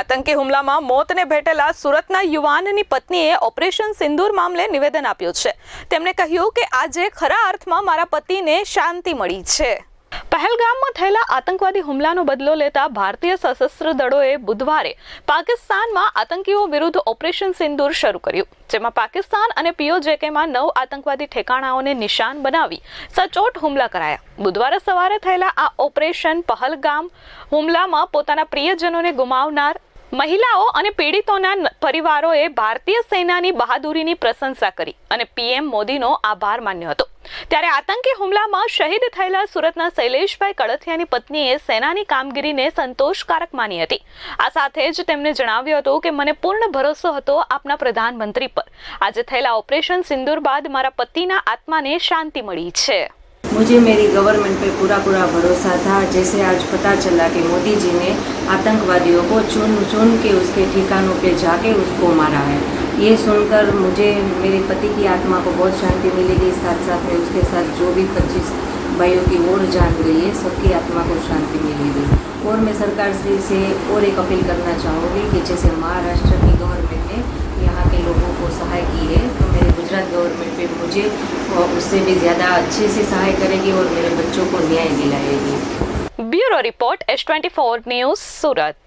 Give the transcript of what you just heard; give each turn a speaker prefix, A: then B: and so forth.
A: આતંકી હુમલામાં મોતને ભેટેલા સુરતના યુવાનની પત્નીએ ઓપરેશન સિંદૂર મામલે નિવેદન આપ્યું છે. તેમણે કહ્યું કે આજે ખરા અર્થમાં મારા પતિને શાંતિ મળી છે. પહેલગામમાં થયેલા આતંકવાદી હુમલાનો બદલો લેતા ભારતીય સશસ્ત્ર દળોએ બુધવારે પાકિસ્તાનમાં આતંકીઓ વિરુદ્ધ ઓપરેશન સિંદૂર શરૂ કર્યું, જેમાં પાકિસ્તાન અને પીઓજેકેમાં નવ આતંકવાદી ઠેકાણાઓને નિશાન બનાવી સચોટ હુમલા કરાયા. બુધવારે સવારે થયેલા આ ઓપરેશન પહલગામ હુમલામાં પોતાના પ્રિયજનોને ગુમાવનાર મહિલાઓ અને પીડિતોના પરિવારોએ ભારતીય સેનાની બહાદુરીની પ્રશંસા કરી અને પીએમ મોદીનો આભાર માન્યો હતો. ત્યારે આતંકી હુમલામાં શહીદ થયેલા સુરતના શૈલેષભાઈ કડથિયાની પત્નીએ સેનાની કામગીરીને સંતોષકારક માની હતી. આ સાથે જ તેમણે જણાવ્યું હતું કે, મને પૂર્ણ ભરોસો હતો આપના પ્રધાનમંત્રી પર. આજે થયેલા ઓપરેશન સિંદુર બાદ મારા પતિના આત્માને શાંતિ મળી છે.
B: मुझे मेरी गवर्नमेंट पे पूरा पूरा भरोसा था, जैसे आज पता चला कि मोदी जी ने आतंकवादियों को चुन चुन के उसके ठिकानों पे जाके उसको मारा है। ये सुनकर मुझे, मेरे पति की आत्मा को बहुत शांति मिलेगी, साथ साथ में उसके साथ जो भी पच्चीस भाइयों की ओर जान रही है, सबकी आत्मा को शांति मिलेगी। और मैं सरकार से और एक अपील करना चाहूँगी कि जैसे महाराष्ट्र मुझे उससे भी ज़्यादा अच्छे से सहाय करेगी और मेरे बच्चों को न्याय दिलाएगी
A: bureau report S twenty four news Surat